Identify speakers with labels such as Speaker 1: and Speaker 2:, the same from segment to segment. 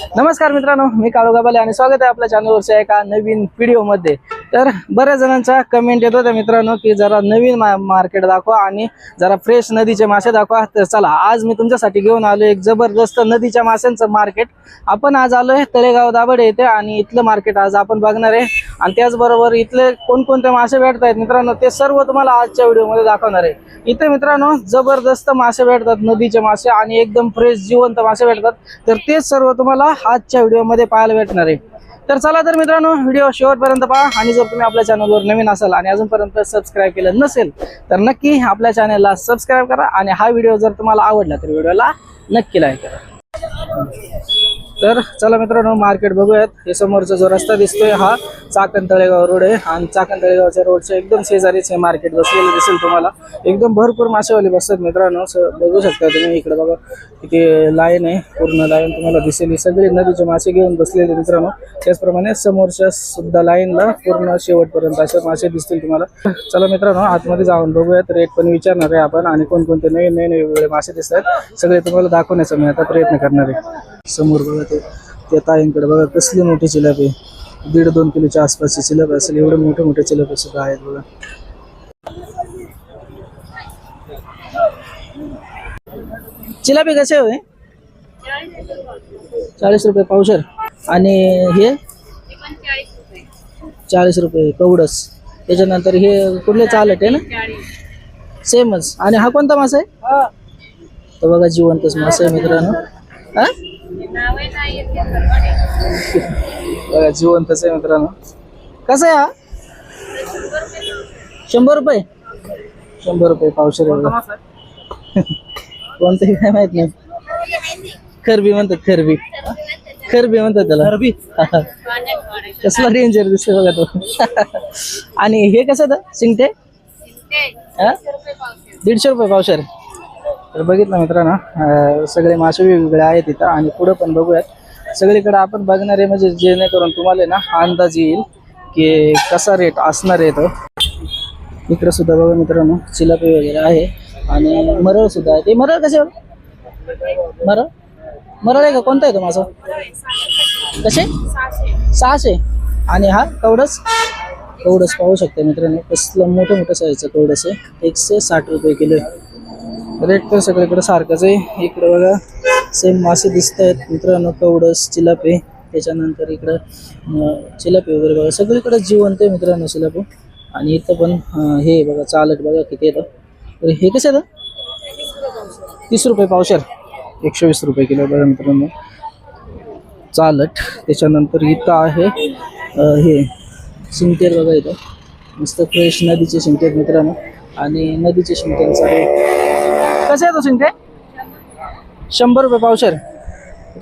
Speaker 1: नमस्कार मित्रांनो मी काळू गाबाले आणि स्वागत आहे आपल्या चॅनलवरच्या एका नवीन व्हिडिओमध्ये तर बऱ्याच जणांच्या कमेंट येत होत्या मित्रांनो की जरा नवीन मा मार्केट दाखवा आणि जरा फ्रेश नदीचे मासे दाखवा. तर चला आज मी तुमच्यासाठी घेऊन आलो एक जबरदस्त नदीच्या माशांचं मार्केट आपण आज आलो आहे तळेगाव दाबडे येथे आणि इथलं मार्केट आज आपण बघणार आहे. आणि त्याचबरोबर इथले कोणकोणते मासे भेटत आहेत मित्रांनो ते सर्व तुम्हाला आजच्या व्हिडिओमध्ये दाखवणार आहे. इथे मित्रांनो जबरदस्त मासे भेटतात नदीचे मासे आणि एकदम फ्रेश जिवंत मासे भेटतात. तर तेच सर्व तुम्हाला आजच्या व्हिडिओमध्ये पाहायला भेटणार आहे. तर चला तर मित्रांनो व्हिडिओ शेवटपर्यंत पहा. आणि जर तुम्ही आपल्या चॅनलवर नवीन असाल आणि अजूनपर्यंत सबस्क्राईब केलं नसेल तर नक्की आपल्या चॅनलला सबस्क्राईब करा. आणि हा व्हिडिओ जर तुम्हाला आवडला तर व्हिडिओला नक्की लाईक करा. तर चला मित्रांनो मार्केट बघूयात. हे समोरचा जो रस्ता दिसतोय हा चाकण तळेगाव रोड आहे. आणि चाकण तळेगावच्या रोडच्या एकदम शेजारीच हे मार्केट बसलेलं दिसेल तुम्हाला. एकदम भरपूर मासेवाले बसतात मित्रांनो. बघू शकता तुम्ही इकडे बघा इथे लाईन आहे. पूर्ण लाईन तुम्हाला दिसेल. सगळे सगळी नदीचे मासे घेऊन बसलेले मित्रांनो. त्याचप्रमाणे समोरच्या सुद्धा लाईनला पूर्ण शेवटपर्यंत असे मासे दिसतील तुम्हाला. चला मित्रांनो आतमध्ये जाऊन बघूयात. रेट पण विचारणार आहे आपण. आणि कोणकोणते नवीन नवीन वेगवेगळे मासे दिसतात. सगळे तुम्हाला दाखवण्याचा मी आता प्रयत्न करणार आहे. समोर बघा ते त्या ताईंकडे बघा कसली मोठी चिलापी आहे. दीड दोन किलोच्या आसपासची चिलापी असेल एवढे मोठे मोठे चिलापी सुद्धा आहेत बघा. चिलापी कसे होय? चाळीस रुपये पावशर. आणि हे? चाळीस रुपये कवडस. त्याच्यानंतर हे कुठले चालत आहे ना? सेमच. आणि हा कोणता मासा आहे? तर बघा जिवंतच मासा आहे मित्रांनो. हा? बघा जिवंतच आहे मित्रांनो? कसं आहे हा? शंभर रुपये? शंभर रुपये पावशे कोणतंही काय माहीत नाही. खरबी म्हणतात खरबी. खरबी म्हणतात त्याला. खरबी? कसला डेंजर दिसतोय बघा तो. आणि हे कसं आहे शिंगटे? हा? दीडशे रुपये पावशेर. तर बघितलं मित्रांनो सगळे मासे वेगवेगळे आहेत इथं आणि पुढं पण बघूयात. सगळीकडे आपण बघणार आहे म्हणजे जेणेकरून तुम्हाला ना अंदाज येईल की कसा रेट असणार आहे तो. इकडं सुद्धा बघा मित्रांनो चिलापी वगैरे आहे आणि मरळ सुद्धा आहे. ते मरळ कसे मरळ? मरळ आहे का? कोणता आहे तो माझा कसे? सहाशे. आणि हा कवडस? कवडस पाहू शकता मित्रांनो कसलं मोठं मोठं साईजचं कवडस आहे. एकशे साठ रुपये किलो आहे. रेट तर सगळीकडे सारखंच आहे. इकडं बघा सेम मासे दिसत आहेत मित्रांनो कवडस चिलापी. त्याच्यानंतर इकडं चिलापे चिलापी वगैरे बघा. सगळीकडे जिवंत आहे मित्रांनो चिलापी. आणि इथं पण हे बघा चालत बघा किती येतं. तर हे कसं येतं? तीस रुपये पावशार. एकशे वीस रुपये किलो बघा मित्रांनो. चालट त्याच्यानंतर इथं आहे हे शिंगटेर बघा इथं. मस्त फ्रेश नदीचे शिंगटेर मित्रांनो. आणि नदीचे शिंगट्यांचा आहे कसं आहे तो शिंगटे? शंभर रुपये पावशर.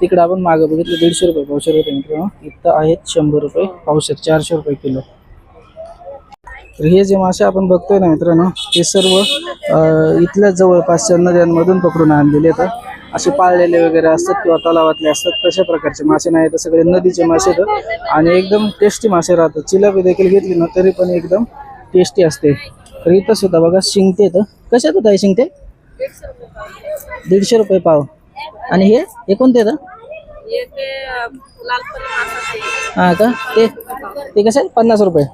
Speaker 1: तिकडे आपण मागं बघितलं दीडशे रुपये पावशर होते मित्रांनो. इथं आहेत शंभर रुपये पावसर चारशे रुपये किलो. तर हे जे मासे आपण बघतोय ना मित्रांनो ते सर्व इथल्या जवळपासच्या नद्यांमधून पकडून आणलेले आहेत. असे पाळलेले वगैरे असतात किंवा तलावातले असतात तशा प्रकारचे मासे नाही तर सगळे नदीचे मासे आहेत. आणि एकदम टेस्टी मासे राहतात. चिलापी देखील घेतली ना तरी पण एकदम टेस्टी असते. तर इथं सुद्धा बघा शिंगते तर कशात होत आहे शिंगते दीडशे रुपये पाव. आणि हे? हे कोणते हा? का? ते? ते कसं आहे पन्नास रुपये.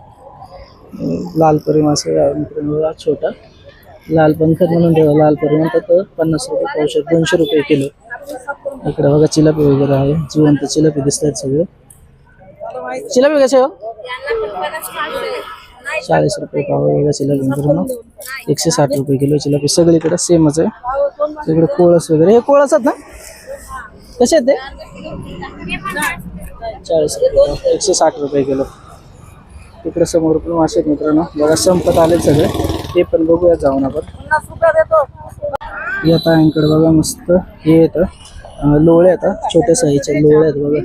Speaker 1: लाल परी मासे छोटा. लाल पंखत म्हणून ठेवा लाल परी म्हणतात तर पन्नास रुपये पावशे दोनशे रुपये किलो. इकडे बघा चिलापी वगैरे आहे. जिवंत चिलापी दिसत आहेत सगळे. चिलापी कसे हो? चाळीस रुपये पाव बघा चिलापी मित्रांनो एकशे साठ रुपये किलो चिलापी सगळीकडे सेमच आहे. इकडे कोळस वगैरे. हे कोळस आहेत ना? कसे आहेत ते? चाळीस रुपये एकशे साठ रुपये किलो. इकडे समोर पण मासे आहेत मित्रांनो. बघा संपत आले सगळे. ते पण बघूया जाऊन आपण. या इकडे बघा मस्त. हे येतं लोळे आता छोट्या साईच्या लोळे आहेत बघा.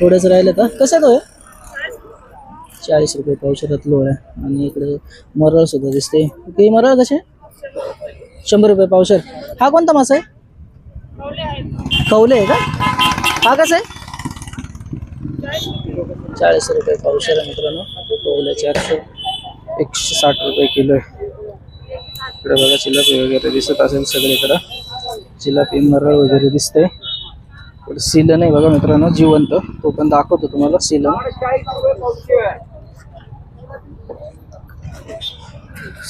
Speaker 1: थोडेच राहिले तर कसं आहे हो चाळीस रुपये पावशेरात आहे आणि इकडे मरळ सुद्धा दिसते ते मरळ कसे? शंभर रुपये पावशेर हा कोणता मासा आहे? कवले आहे का? हा कसा आहे? चाळीस रुपये पावशेर आहे मित्रांनो. कवले चारशे. एकशे साठ रुपये किलो आहे. इकडे बघा चिलापी वगैरे दिसत असेल सगळीकडं. चिलापी मरळ वगैरे दिसते इकडे सिलन आहे बघा मित्रांनो जिवंत. तो पण दाखवतो तुम्हाला सिलन.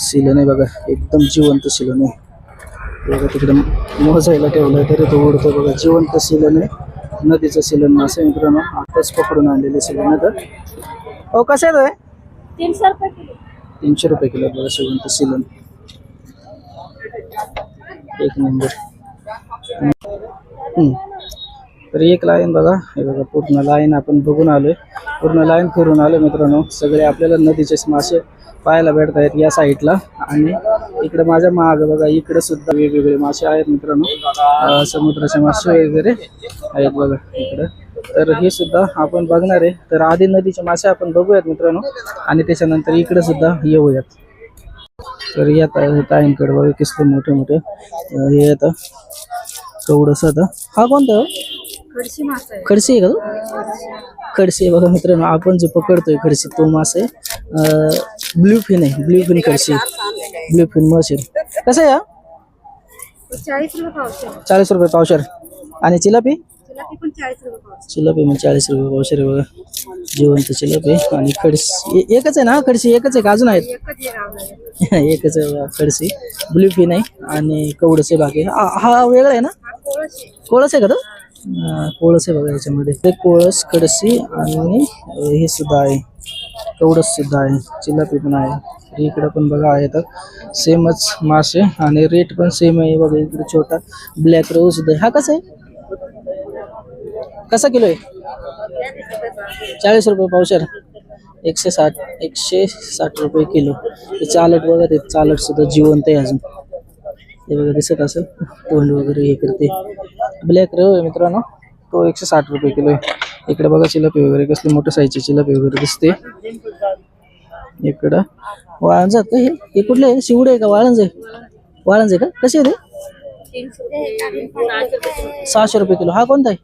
Speaker 1: सिलन आहे बघा एकदम जिवंत सिलन आहे बघा तिकडे मोजायला ठेवलंय तरी तो उडतो बघा. जिवंत सिलन आहे नदीचं सिलन मासे आहे मित्रांनो आताच पकडून आणलेले सिलन आहे तर. हो कसं आहे तो
Speaker 2: तीनशे रुपये किलो.
Speaker 1: तीनशे रुपये किलो बघा जिवंत सिलन एक नंबर. हम्म. तर एक लाईन बघा. हे बघा पूर्ण लाईन आपण बघून आलोय. पूर्ण लाईन फिरून आलोय मित्रांनो. सगळे आपल्याला नदीचे मासे पाहायला भेटत आहेत या साईडला आणि इकडे माझ्या माग बघा इकडे सुद्धा वेगवेगळे मासे आहेत मित्रांनो. समुद्राचे मासे वगैरे आहेत बघा इकडे. तर हे सुद्धा आपण बघणार आहे. तर आधी नदीचे मासे आपण बघूयात मित्रांनो. आणि त्याच्यानंतर इकडे सुद्धा येऊयात. तर येत आहे ताईंकडे बघा किसले मोठे मोठे हे येतं कवडस आता. हा कोणतं? खडसी आहे का तो? खडसी बघा मित्रांनो आपण जो पकडतोय खडसी तो मास ब्ल्यू फिन आहे. ब्ल्यू फिन खडसी ब्ल्यू फिन मास आहे कसं आहे?
Speaker 2: चाळीस रुपये पावशे
Speaker 1: चाळीस रुपये पावशर आणि चिलापी? चिलापी म्हणजे चाळीस रुपये पावशर आहे बघा. जिवंत चिलापी आणि खडसी एकच आहे ना? खडसी एकच आहे का अजून आहेत?
Speaker 2: एकच
Speaker 1: आहे खडसी. ब्ल्यू फिन आहे. आणि कवडस बाकी हा वेगळा आहे ना?
Speaker 2: कोळस आहे.
Speaker 1: का तो? कोळस आहे बघा याच्यामध्ये. ते कोळस कडसी आणि हे सुद्धा आहे. कवडस सुद्धा आहे. चिलापी पण आहे. इकडं इकडे पण बघा आहे तर. सेमच मासे आणि रेट पण सेम आहे. बघा इकडे छोटा ब्लॅक रोज सुद्धा आहे. हा कसा आहे? कसा किलो आहे? चाळीस रुपये पावशर. एकशे साठ एकशे साठ रुपये किलो. चालट बघा ते चालट सुद्धा जिवंत आहे अजून. हे बघा दिसत असेल. तोंड वगैरे हे करते. ब्लॅक रव आहे मित्रांनो तो एकशे साठ रुपये किलो आहे. इकडे बघा चिलापी वगैरे कसली मोठ्या साईजची चिलापी वगैरे दिसते. इकडं. वाळंज का हे? हे कुठले आहे? शिवडे आहे का वाळंज आहे? वाळंज आहे का? कसे आहे ते?
Speaker 2: सहाशे रुपये
Speaker 1: किलो. हा कोणता आहे?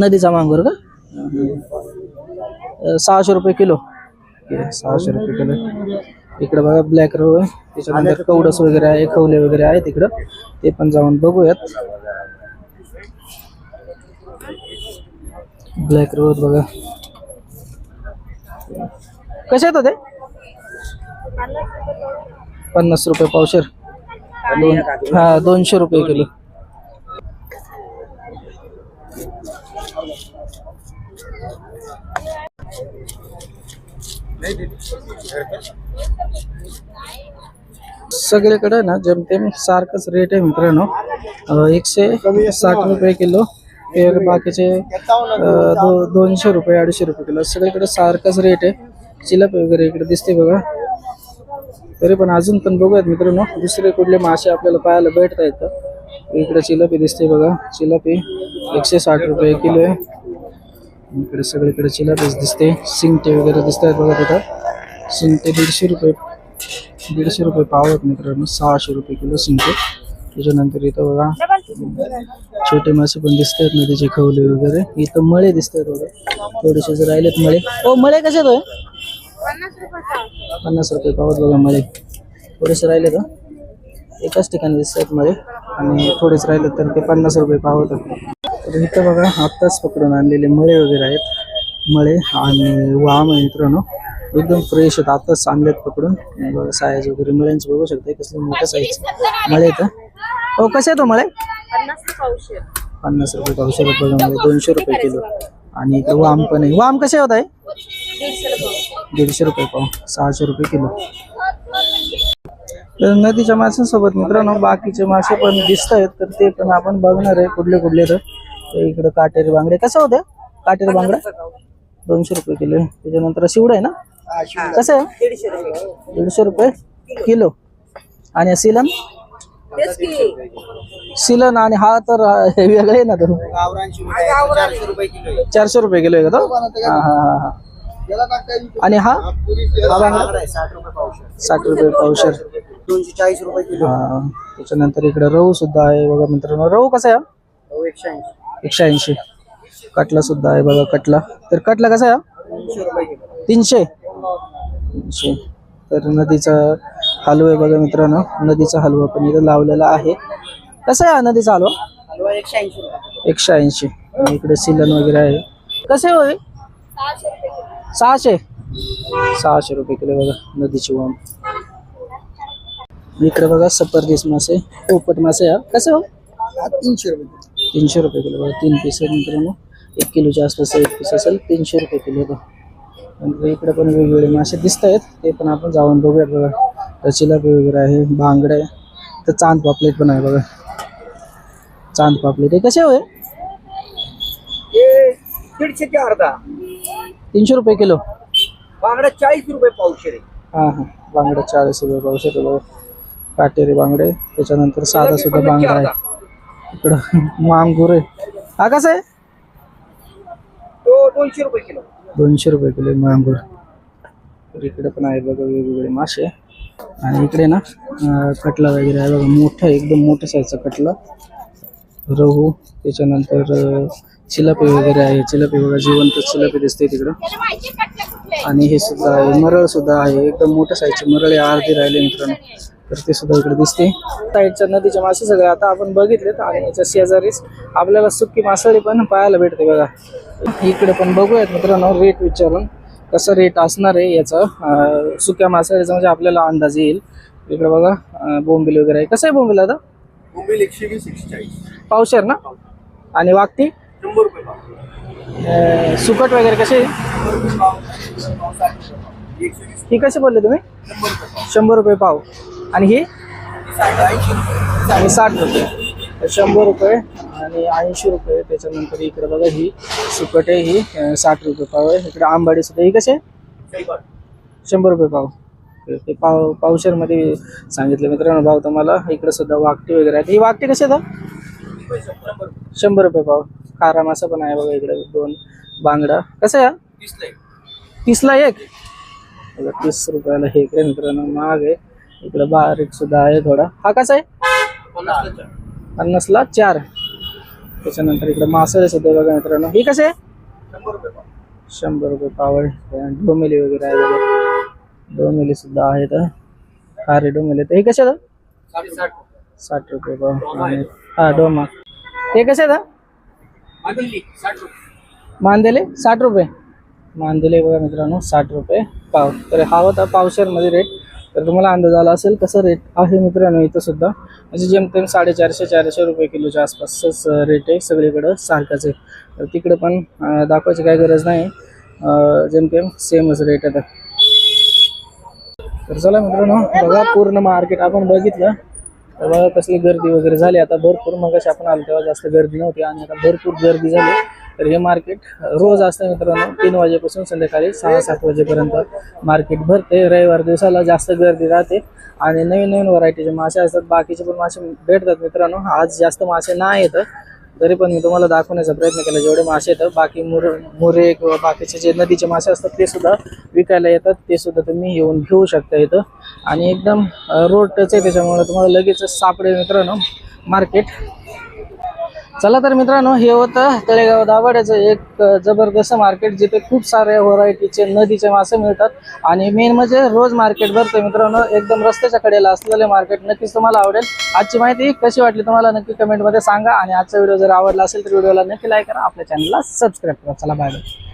Speaker 1: नदीचा मांगूर का? सहाशे रुपये किलो. सहाशे रुपये किलो. इकडे बघा ब्लॅक रो आहे. त्याच्यानंतर कवडस वगैरे आहे खवले वगैरे आहेत इकडं. ते पण जाऊन बघूयात. ब्लॅक रो बघा. कसे आहेत हो ते? पन्नास रुपये पावशेर. दोन हा दोनशे रुपये किलो. सगळीकडे ना जमतेम सारखंच रेट आहे मित्रांनो. एकशे साठ रुपये किलो पेर बाकीचे दो दोनशे रुपये अडीचशे रुपये किलो. सगळीकडे सारखंच रेट आहे. चिलप वगैरे इकडे दिसते बघा. तरी पण अजून पण बघूयात मित्रांनो. दुसरे कुठले मासे आपल्याला पाहायला भेटता येतं इकडे चिलपी दिसते बघा. चिलपी एकशे साठ रुपये किलो आहे. इकडे सगळीकडे चिलापीच दिसते. शिंगटे वगैरे दिसत आहेत बघा तिथं. शिंगटे दीडशे रुपये दीडशे रुपये पाव आहेत मित्रांनो. सहाशे रुपये किलो शिंगटे. त्याच्यानंतर इथं बघा छोटे मासे पण दिसत आहेत नदीचे खवले वगैरे. इथं मळे दिसत आहेत बघा. थोडेसे जर राहिलेत मळे. हो मळे कसे तो
Speaker 2: पन्नास रुपये
Speaker 1: पन्नास रुपये पावत बघा मळे. थोडेसे राहिले का एकाच ठिकाणी दिसत आहेत मळे. आणि थोडेच राहिले तर ते पन्नास रुपये पावत तर इथं बघा आत्ताच पकडून आणलेले मळे वगैरे आहेत. मळे आणि वाम आहे मित्रांनो. एकदम फ्रेश आहेत. आत्ताच आणलेत पकडून. बघा साईज वगैरे. मळ्यांची बघू शकता. कसले मोठ्या साईज मळे आहेत हो कसे आहेत हो मळे?
Speaker 2: पन्नास रुपये पावशे
Speaker 1: रुपये मळे. दोनशे रुपये किलो. आणि इकडे वाम पण आहे. वाम कसे होत आहे?
Speaker 2: दीडशे रुपये
Speaker 1: दीडशे रुपये पाव. सहाशे रुपये किलो. तर नदीच्या माशांसोबत मित्रांनो बाकीचे मासे पण दिसत आहेत तर ते पण आपण बघणार आहे. कुठले कुठले तर. तर इकडे काटेरी बांगडे. कसं होते? काटेरी बांगडा? दोनशे रुपये किलो आहे. त्याच्यानंतर शिवडा आहे ना? कसं आहे? दीडशे रुपये. किलो. आणि सिलन?
Speaker 2: तेच की.
Speaker 1: सिलन आणि हा तर हे वेगळे आहे ना तो. चारशे रुपये किलो आहे. का तो? हा हा हा हा. आणि हा? हा बांगडा साठ रुपये पावशर
Speaker 3: दोनशे चाळीस रुपये किलो.
Speaker 1: हा. त्याच्यानंतर इकडे रहू सुद्धा आहे बघा मित्रांनो. रहू कसा आहे? हो,
Speaker 3: एकशे ऐंशी.
Speaker 1: एकशे ऐंशी. कटला सुद्धा आहे बघा कटला. तर कटला कसा आहे तीनशे. तीनशे. तर नदीचा हलवा आहे बघा मित्रांनो. नदीचा हलवा पण इथं लावलेला आहे. कसा आहे हा नदीचा हलवा?
Speaker 3: हलवा एकशे ऐंशी रुपये.
Speaker 1: एकशे ऐंशी. आणि इकडे सिलन वगैरे आहे. कसे होय
Speaker 2: सहाशे.
Speaker 1: सहाशे. सहाशे रुपये किलो बघा नदीची वाम इकडे बघा सपर्दिस मासे पोपट मासे हा कसे हो?
Speaker 3: हा तीनशे रुपये
Speaker 1: तीनशे रुपये किलो बघा तीन पीस आहे मित्रांनो. एक किलोच्या आसपास एक पीस असेल तीनशे रुपये किलो बघा. नंतर इकडे पण वेगवेगळे मासे दिसत आहेत ते पण आपण जाऊन बघूयात बघा. तर चिलापी वगैरे आहे बांगडे आहे. तर चांद पापलेट पण आहे बघा. चांद पापलेट. हे कसे होय
Speaker 3: दीडशे ते अर्धा.
Speaker 1: तीनशे रुपये किलो.
Speaker 3: बांगडा चाळीस रुपये पावशे रे
Speaker 1: हां हां. बांगडे चाळीस रुपये पावशे रुपये काटेरी बांगडे त्याच्यानंतर साधा सुद्धा बांगडा आहे. इकडं मांगूर आहे. हा कसा आहे?
Speaker 3: तो दोनशे रुपये किलो.
Speaker 1: दोनशे रुपये किलो मांगूर. तर इकडे पण आहे बघा वेगवेगळे मासे. आणि इकडे ना अं, कटला वगैरे आहे बघा मोठं एकदम मोठं साईजचा कटला. रहू त्याच्यानंतर अं, चिलापी वगैरे आहे. चिलापी बघा जिवंत चिलापी दिसते तिकडं. आणि हे सुद्धा आहे मरळ सुद्धा आहे एकदम मोठ्या साईजचे मरळ आहे अर्धे राहिले मित्रांनो. तर ते सुद्धा इकडे दिसते. साईडच्या नदीचे मासे सगळे आता आपण बघितलेत आणि याच्या शेजारीच आपल्याला सुकी मासळी पण पाहायला भेटते बघा. इकडे पण बघूयात मित्रांनो रेट विचारून कसं रेट असणार आहे याचा. सुक्या मासळीचा म्हणजे आपल्याला अंदाज येईल. इकडे बघा बोंबील वगैरे आहे. कसं आहे बोंबील आता?
Speaker 3: मोबाईल एकशे वीस एकशे चाळीस.
Speaker 1: पावशेर ना? आणि वागती?
Speaker 3: शंभर रुपये
Speaker 1: सुकट वगैरे कसे ही कसे बोलले तुम्ही?
Speaker 3: शंभर रुपये पाव.
Speaker 1: आणि ही आणि साठ रुपये. शंभर रुपये आणि ऐंशी रुपये. त्याच्यानंतर इकडे बघा ही सुकट ही साठ रुपये पाव आहे. इकडे आंबाडी सुद्धा. ही कसे
Speaker 3: शंभर
Speaker 1: रुपये पाव. ते पाव पावशेरमध्ये सांगितलं मित्रांनो भाव तुम्हाला. इकडे सुद्धा वाकटी वगैरे आहेत. ही वाकटी कशी आहे तर
Speaker 3: शंभर
Speaker 1: रुपये पाव. खारा मासा पण आहे बघा इकडे. दोन बांगडा. कसं आहे?
Speaker 3: तीसला एक.
Speaker 1: तीस रुपयाला हे इकडे मित्रांनो महाग आहे. इकडे बारीक सुद्धा आहे थोडा. हा कसा आहे?
Speaker 3: पन्नासला चार.
Speaker 1: त्याच्यानंतर इकडे मासळे सुद्धा बघा मित्रांनो. ही कसे आहे?
Speaker 3: शंभर रुपये
Speaker 1: पावड डोमेली वगैरे आहे बघा. डोमेली सुद्धा आहेत. खारे डोमेली तर हे कसे आहेत. साठ रुपये पाव. आणि हा डोमा. ते कसे आहेत?
Speaker 3: मांदेली साठ रुपये.
Speaker 1: मांदेले साठ रुपये. मांदेले बघा मित्रांनो साठ रुपये पाव. तर हा होता पावशेरमध्ये रेट तर तुम्हाला अंदाज आला असेल कसं रेट आहे मित्रांनो इथं सुद्धा. म्हणजे जेमतेम साडेचारशे चारशे रुपये किलोच्या आसपासच रेट आहे. सगळीकडं सारखाच आहे. तर तिकडे पण दाखवायची काही गरज नाही. जेमतेम सेमच रेट आहे तर चला मित्रांनो बघा पूर्ण मार्केट आपण बघितलं. तर बघा कसली गर्दी वगैरे झाली. आता भरपूर मग आपण आलो तेव्हा जास्त गर्दी नव्हती आणि आता भरपूर गर्दी झाली. तर हे मार्केट रोज असतं मित्रांनो. तीन वाजेपासून संध्याकाळी सहा सात वाजेपर्यंत मार्केट भरते. रविवार दिवसाला जास्त गर्दी राहते. आणि नवीन नवीन व्हरायटीचे मासे असतात. बाकीचे पण मासे भेटतात मित्रांनो. आज जास्त मासे नाही येतं. तरी पण मी तुम्हाला दाखवण्याचा प्रयत्न केला. जेवढे मासे येतात बाकी मुर मुरे किंवा बाकीचे जे नदीचे मासे असतात ते सुद्धा विकायला येतात. ते सुद्धा तुम्ही येऊन घेऊ शकता इथं. आणि एकदम रोड टच आहे. त्याच्यामुळे तुम्हाला लगेच सापडेल मित्रांनो. मार्केट. चला तर मित्रांनो हे होतं तळेगाव दाभाड्याचं एक जबरदस्त मार्केट जिथे खूप साऱ्या व्हरायटीचे नदीचे मासे मिळतात. आणि मेन म्हणजे रोज मार्केट भरतं मित्रांनो. एकदम रस्त्याच्या कडेला असलेले मार्केट नक्कीच तुम्हाला आवडेल. आजची माहिती कशी वाटली तुम्हाला नक्की कमेंटमध्ये सांगा. आणि आजचा व्हिडिओ जर आवडला असेल तर व्हिडिओला नक्की लाईक करा. आपल्या चॅनलला सबस्क्राईब करा. चला बाय बाय